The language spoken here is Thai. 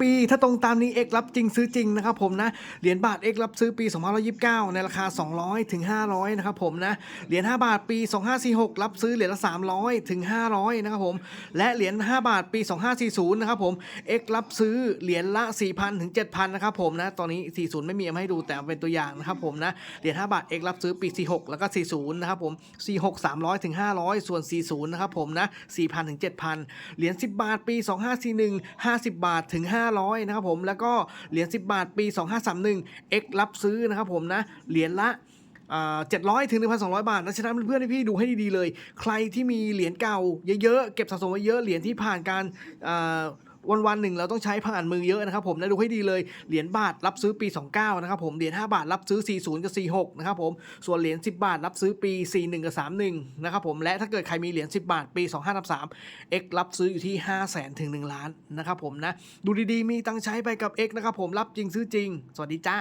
ปี ถ้าตรงตามนี้ X รับจริงซื้อจริงนะครับผมนะเหรียญบาท X รับซื้อปี 2529 ในราคา 200 ถึง 500 นะครับผมนะเหรียญ5บาทปี 2546 รับซื้อเหรียญละ 300 ถึง 500 นะครับผม และเหรียญ5บาทปี 2540 นะครับผม X รับซื้อเหรียญละ 4,000 ถึง 7,000 นะครับผมนะตอนนี้ 40 ไม่มีมาให้ดูแต่เป็นตัวอย่างนะครับผมนะเหรียญ5บาท X รับซื้อปี 46 แล้วก็ 40 นะครับผม 46 300 ถึง 500 ส่วน 40 นะครับผมนะ 4,000 ถึง 7,000 เหรียญ10 บาทปี 2541 50 บาทถึง500 นะครับผม แล้วก็เหรียญ 10 บาทปี 2531 X รับซื้อนะครับผมนะ เหรียญละเจ็ดร้อยถึงหนึ่งพันสองร้อยบาทนะฉะนั้นเพื่อนๆพี่ดูให้ดีๆเลย ใครที่มีเหรียญเก่าเยอะๆ เก็บสะสมไว้เยอะเหรียญที่ผ่านการ วันวันๆหนึ่งเราต้องใช้ผ่านมือเยอะนะครับผมนะดูให้ดีเลยเหรียญบาทรับซื้อปี 29 นะครับผมเหรียญ5บาทรับซื้อ 40 กับ 46 นะครับผมส่วนเหรียญ10 บาทรับซื้อปี 41 กับ 31 นะครับผมและถ้าเกิดใครมีเหรียญ10 บาทปี 25 X รับซื้ออยู่ที่ 5 0 0 0 0 0ถึง1ล้านนะครับผมนะดูดีๆ มีตังใช้ไปกับ X นะครับผมรับจริงซื้อจริง สวัสดีจ้า